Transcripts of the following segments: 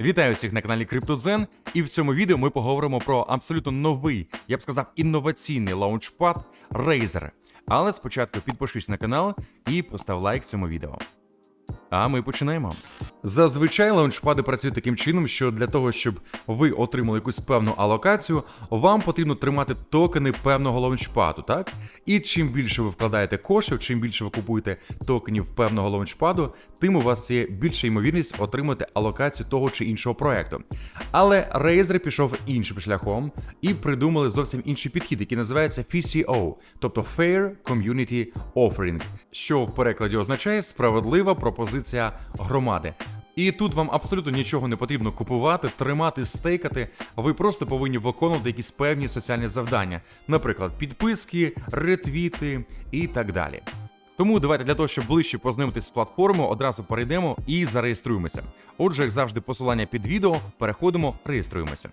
Вітаю всіх на каналі CryptoZen, і в цьому відео ми поговоримо про абсолютно новий, я б сказав, інноваційний лаунчпад Razer. Але спочатку підпишись на канал і постав лайк цьому відео. А ми починаємо. Зазвичай лаунчпади працюють таким чином, що для того, щоб ви отримали якусь певну алокацію, вам потрібно тримати токени певного лаунчпаду, так? І чим більше ви вкладаєте коштів, чим більше ви купуєте токенів певного лаунчпаду, тим у вас є більша ймовірність отримати алокацію того чи іншого проекту. Але Razer пішов іншим шляхом і придумали зовсім інший підхід, який називається FCO, тобто Fair Community Offering, що в перекладі означає справедлива пропозиція громади. І тут вам абсолютно нічого не потрібно купувати, тримати, стейкати. Ви просто повинні виконувати якісь певні соціальні завдання, наприклад, підписки, ретвіти і так далі. Тому давайте для того, щоб ближче познайомитись з платформою, одразу перейдемо і зареєструємося. Отже, як завжди, посилання під відео, переходимо, реєструємося.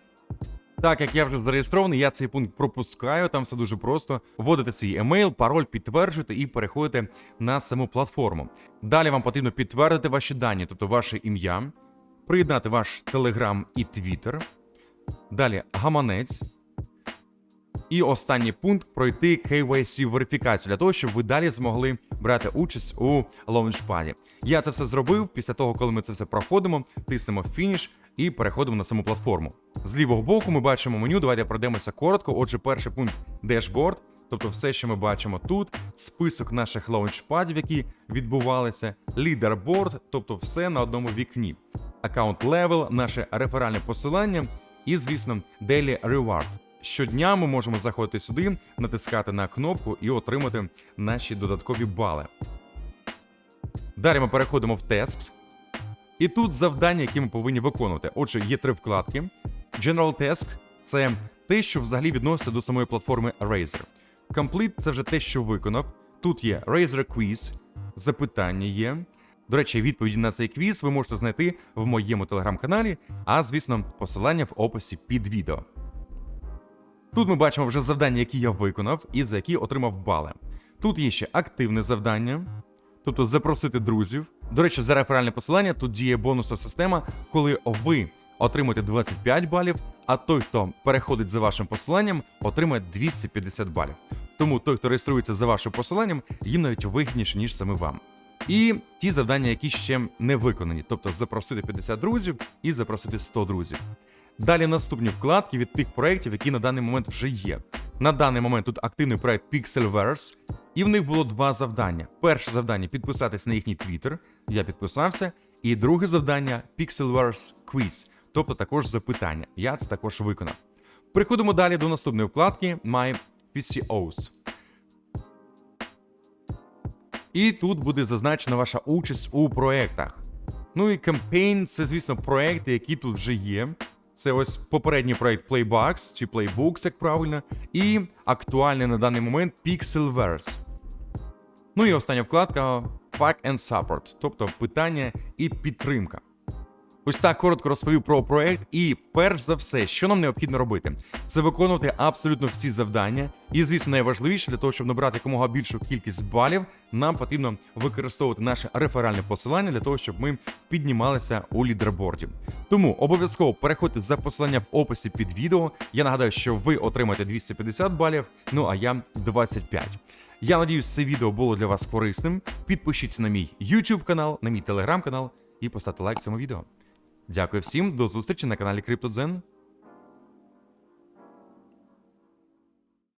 Так як я вже зареєстрований, я цей пункт пропускаю. Там все дуже просто. Вводите свій емейл, пароль, підтверджуєте і переходите на саму платформу. Далі вам потрібно підтвердити ваші дані, тобто ваше ім'я, приєднати ваш Telegram і Twitter. Далі гаманець. І останній пункт пройти KYC верифікацію для того, щоб ви далі змогли брати участь у лаунчпаді. Я це все зробив. Після того, коли ми це все проходимо, тиснемо фініш і переходимо на саму платформу. З лівого боку ми бачимо меню. Давайте пройдемося коротко. Отже, перший пункт дешборд. Тобто все, що ми бачимо тут, список наших лаунчпадів, які відбувалися, лідерборд, тобто все на одному вікні, аккаунт левел, наше реферальне посилання і, звісно, Daily Reward. Щодня ми можемо заходити сюди, натискати на кнопку і отримати наші додаткові бали. Далі ми переходимо в Tasks. І тут завдання, які ми повинні виконувати. Отже, є три вкладки. General Task це те, що взагалі відноситься до самої платформи Razer. Complete це вже те, що виконав. Тут є Razer Quiz, запитання є. До речі, відповіді на цей квіз ви можете знайти в моєму телеграм-каналі, а звісно, посилання в описі під відео. Тут ми бачимо вже завдання, які я виконав, і за які отримав бали. Тут є ще активне завдання, тобто запросити друзів. До речі, за реферальне посилання тут діє бонусна система, коли ви отримуєте 25 балів, а той, хто переходить за вашим посиланням, отримає 250 балів. Тому той, хто реєструється за вашим посиланням, їм навіть вигідніше, ніж саме вам. І ті завдання, які ще не виконані, тобто запросити 50 друзів і запросити 100 друзів. Далі наступні вкладки від тих проєктів, які на даний момент вже є. На даний момент тут активний проект Pixelverse, і в них було два завдання. Перше завдання підписатись на їхній Twitter, я підписався. І друге завдання Pixelverse Quiz, тобто також запитання. Я це також виконав. Переходимо далі до наступної вкладки My PCOs. І тут буде зазначена ваша участь у проєктах. Ну і Campaign – це, звісно, проекти, які тут вже є. Це ось попередній проект Playbox чи Playbooks, як правильно, і актуальний на даний момент Pixelverse. Ну і остання вкладка Pack and Support, тобто питання і підтримка. Ось так коротко розповів про проект. І перш за все, що нам необхідно робити, це виконувати абсолютно всі завдання. І, звісно, найважливіше для того, щоб набрати якомога більшу кількість балів, нам потрібно використовувати наше реферальне посилання для того, щоб ми піднімалися у лідерборді. Тому обов'язково переходьте за посилання в описі під відео. Я нагадаю, що ви отримаєте 250 балів, ну а я 25. Я надіюсь, це відео було для вас корисним. Підпишіться на мій YouTube канал, на мій телеграм канал і поставте лайк цьому відео. Дякую всім, до зустрічі на каналі CryptoZen.